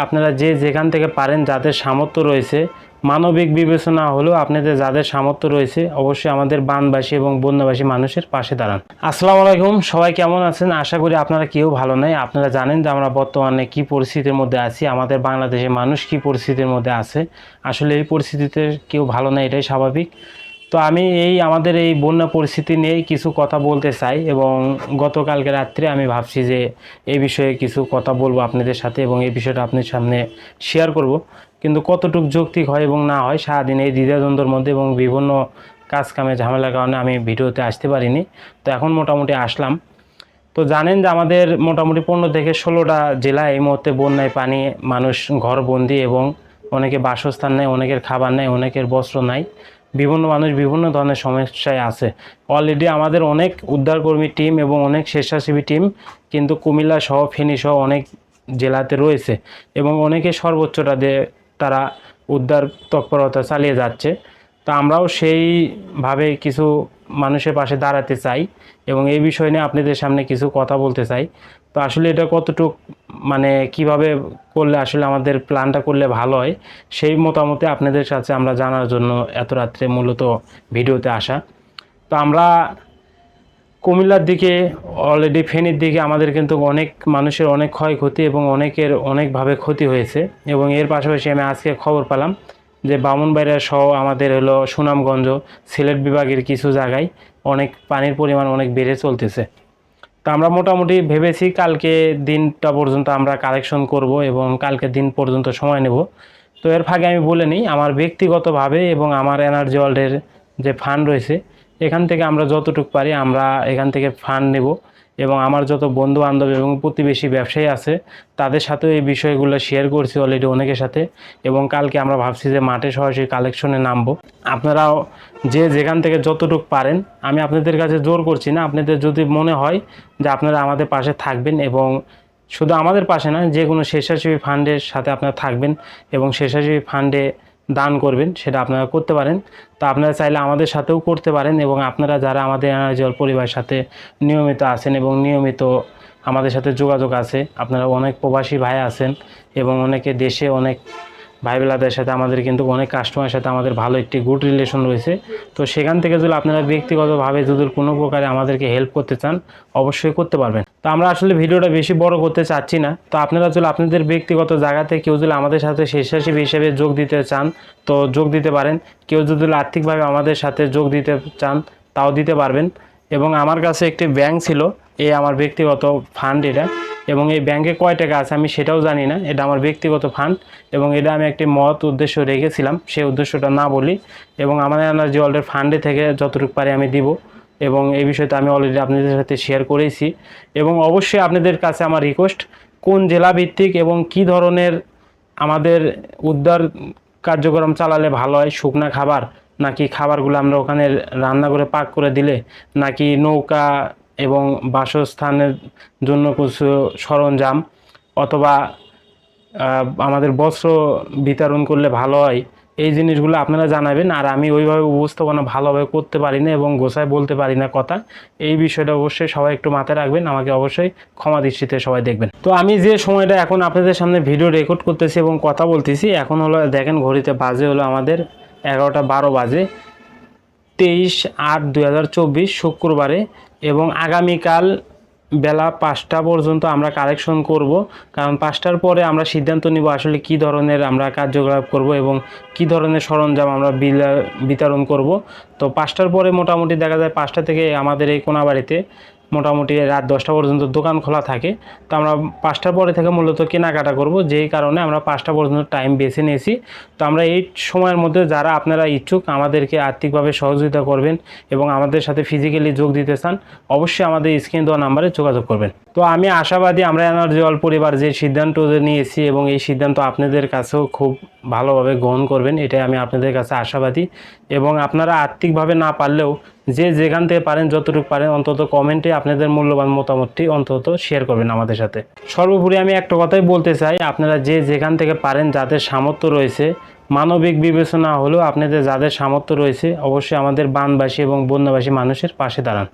আপনারা যে যেখান থেকে পারেন যাদের সামর্থ্য রয়েছে, মানবিক বিবেচনা হলেও আপনাদের যাদের সামর্থ্য রয়েছে, অবশ্যই আমাদের বানবাসী এবং বন্যবাসী মানুষের পাশে দাঁড়ান। আসসালামু আলাইকুম, সবাই কেমন আছেন? আশা করি আপনারা কেউ ভালো নেই। আপনারা জানেন যে আমরা বর্তমানে কি পরিস্থিতির মধ্যে আছি, আমাদের বাংলাদেশের মানুষ কি পরিস্থিতির মধ্যে আছে। আসলে এই পরিস্থিতিতে কেউ ভালো নেই, এটাই স্বাভাবিক। তো আমি এই আমাদের এই বন্যা পরিস্থিতি নিয়েই কিছু কথা বলতে চাই এবং গতকালকে রাত্রে আমি ভাবছি যে এই বিষয়ে কিছু কথা বলব আপনাদের সাথে এবং এই বিষয়টা আপনার সামনে শেয়ার করব। কিন্তু কতটুকু যৌক্তিক হয় এবং না হয় সারাদিন এই দ্বিধাদ্বন্দ্বের মধ্যে এবং বিভিন্ন কাজ কামে ঝামেলার কারণে আমি ভিডিওতে আসতে পারিনি। তো এখন মোটামুটি আসলাম। তো জানেন যে আমাদের মোটামুটি পনেরো থেকে ষোলোটা জেলা এই মুহূর্তে বন্যায় পানি, মানুষ ঘরবন্দি এবং অনেকে বাসস্থান নেই অনেকের খাবার নেই অনেকের বস্ত্র নাই বিভিন্ন মানুষ বিভিন্ন ধরনের সমস্যায় আছে। অলরেডি আমাদের অনেক উদ্ধারকর্মী টিম এবং অনেক স্বেচ্ছাসেবী টিম কিন্তু কুমিল্লা সহ, ফেনী সহ অনেক জেলাতে রয়েছে এবং অনেকে সর্বোচ্চটা দিয়ে তারা উদ্ধার তৎপরতা চালিয়ে যাচ্ছে। তো আমরাও সেইভাবে কিছু মানুষের পাশে দাঁড়াতে চাই এবং এই বিষয় নিয়ে আপনাদের সামনে কিছু কথা বলতে চাই। তো আসলে এটা কতটুক মানে কীভাবে করলে আসলে আমাদের প্ল্যানটা করলে ভালো হয়, সেই মতামতে আপনাদের সাথে আমরা জানার জন্য এত রাত্রে মূলত ভিডিওতে আসা। তো আমরা কুমিল্লার দিকে অলরেডি ফেনীর দিকে আমাদের কিন্তু অনেক মানুষের অনেক ক্ষয়ক্ষতি এবং অনেকের অনেকভাবে ক্ষতি হয়েছে এবং এর পাশাপাশি আমি আজকে খবর পেলাম যে বামুনবাড়িয়া সহ আমাদের হলো সুনামগঞ্জ, সিলেট বিভাগের কিছু জায়গায় অনেক পানির পরিমাণ অনেক বেড়ে চলতেছে। তো আমরা মোটামুটি ভেবেছি কালকে দিনটা পর্যন্ত আমরা কালেকশন করব এবং কালকে দিন পর্যন্ত সময় নেব। তো এর ফাঁকে আমি বলে নিই, আমার ব্যক্তিগতভাবে এবং আমার এনার্জি ওয়ার্ল্ডের যে ফান্ড রয়েছে, এখান থেকে আমরা যতটুকু পারি আমরা এখান থেকে ফান্ড নেব। এবং আমার যত বন্ধু বান্ধব এবং প্রতিবেশী ব্যবসায়ী আছে, তাদের সাথেও এই বিষয়গুলো শেয়ার করছি অলরেডি অনেকের সাথে এবং কালকে আমরা ভাবছি যে মাঠে সরাসরি কালেকশনে নামবো। আপনারাও যে যেখান থেকে যতটুকু পারেন, আমি আপনাদের কাছে জোর করছি না, আপনাদের যদি মনে হয় যে আপনারা আমাদের পাশে থাকবেন এবং শুধু আমাদের পাশে না যে কোনো স্বেচ্ছাসেবী ফান্ডের সাথে আপনারা থাকবেন এবং স্বেচ্ছাসেবী ফান্ডে দান করবেন, সেটা আপনারা করতে পারেন। তো আপনারা চাইলে আমাদের সাথেও করতে পারেন এবং আপনারা যারা আমাদের এনার্জিওয়াল পরিবারের সাথে নিয়মিত আছেন এবং নিয়মিত আমাদের সাথে যোগাযোগ আছে, আপনারা অনেক প্রবাসী ভাই আছেন এবং অনেকে দেশে অনেক ভাই বেলাদের সাথে আমাদের কিন্তু অনেক কাস্টমারের সাথে আমাদের ভালো একটি গুড রিলেশন রয়েছে। তো সেখান থেকে যদি আপনারা ব্যক্তিগতভাবে যদি কোনো প্রকারে আমাদেরকে হেল্প করতে চান, অবশ্যই করতে পারবেন। তো আমরা আসলে ভিডিওটা বেশি বড় করতে চাচ্ছি না। তো আপনারা যদি আপনাদের ব্যক্তিগত জায়গাতে কেউ যদি আমাদের সাথে স্বেচ্ছাসেবী হিসেবে যোগ দিতে চান, তো যোগ দিতে পারেন। কেউ যদি আর্থিকভাবে আমাদের সাথে যোগ দিতে চান, তাও দিতে পারবেন। এবং আমার কাছে একটি ব্যাংক ছিল, এই আমার ব্যক্তিগত ফান্ড এটা। এবং এই ব্যাংকে কয় টাকা আছে আমি সেটাও জানি না, এটা আমার ব্যক্তিগত ফান্ড এবং এটা আমি একটি মত উদ্দেশ্য রেখেছিলাম, সেই উদ্দেশ্যটা না বলি এবং আমার এনার্জি ওয়ার্ল্ডের ফান্ডে থেকে যতটুকু পারি আমি দিব এবং এই বিষয়টা আমি অলরেডি আপনাদের সাথে শেয়ার করেছি এবং অবশ্যই আপনাদের কাছে আমার রিকোয়েস্ট কোন জেলা ভিত্তিক এবং কি ধরনের আমাদের উদ্ধার কার্যক্রম চালালে ভালো হয়, শুকনা খাবার নাকি খাবারগুলো আমরা ওখানে রান্না করে পাক করে দিলে নাকি নৌকা এবং বাসস্থানের জন্য কিছু সরঞ্জাম অথবা আমাদের বস্ত্র বিতরণ করলে ভালো হয়। এই জিনিসগুলো আপনারা জানাবেন আর আমি ওইভাবে উপস্থাপনা ভালোভাবে করতে পারি না এবং গোছায় বলতে পারি না কথা। এই বিষয়টা অবশ্যই সবাই একটু মাথায় রাখবেন, আমাকে অবশ্যই ক্ষমা দৃষ্টিতে সবাই দেখবেন। তো আমি যে সময়টা এখন আপনাদের সামনে ভিডিও রেকর্ড করতেছি এবং কথা বলতেছি, এখন হলো দেখেন ঘড়িতে বাজে হলো আমাদের এগারোটা বারো বাজে। তেইশ আট দুই শুক্রবারে এবং আগামীকাল বেলা পাঁচটা পর্যন্ত আমরা কালেকশন করব। কারণ পাঁচটার পরে আমরা সিদ্ধান্ত নিব আসলে কি ধরনের আমরা কার্যকলাপ করব এবং কি ধরনের সরঞ্জাম আমরা বিতরণ করব। তো পাঁচটার পরে মোটামুটি দেখা যায় পাঁচটা থেকে আমাদের এই কোনাবাড়িতে মোটামুটি রাত দশটা পর্যন্ত দোকান খোলা থাকে। তো আমরা পাঁচটার পরে থেকে মূলত কেনাকাটা করব, যেই কারণে আমরা পাঁচটা পর্যন্ত টাইম বেছে নিয়েছি। তো আমরা এই সময়ের মধ্যে যারা আপনারা ইচ্ছুক, আমাদেরকে আর্থিকভাবে সহযোগিতা করবেন এবং আমাদের সাথে ফিজিক্যালি যোগ দিতে চান, অবশ্যই আমাদের স্ক্রিন দেওয়া নাম্বারে যোগাযোগ করবেন। তো আমি আশাবাদী আমরা এনার্জি অল পরিবার যে সিদ্ধান্ত নিয়েছি এবং এই সিদ্ধান্ত আপনাদের কাছেও খুব ভালোভাবে গ্রহণ করবেন, এটাই আমি আপনাদের কাছে আশাবাদী। এবং আপনারা আর্থিকভাবে না পারলেও যে যেখান থেকে পারেন, যতটুকু পারেন, অন্তত কমেন্টে আপনাদের মূল্যবান মতামতটি অন্তত শেয়ার করবেন আমাদের সাথে। সর্বোপরি আমি একটা কথাই বলতে চাই, আপনারা যে যেখান থেকে পারেন, যাদের সামর্থ্য রয়েছে, মানবিক বিবেচনা হলেও আপনাদের যাদের সামর্থ্য রয়েছে, অবশ্যই আমাদের বানবাসী এবং বন্যবাসী মানুষের পাশে দাঁড়ান।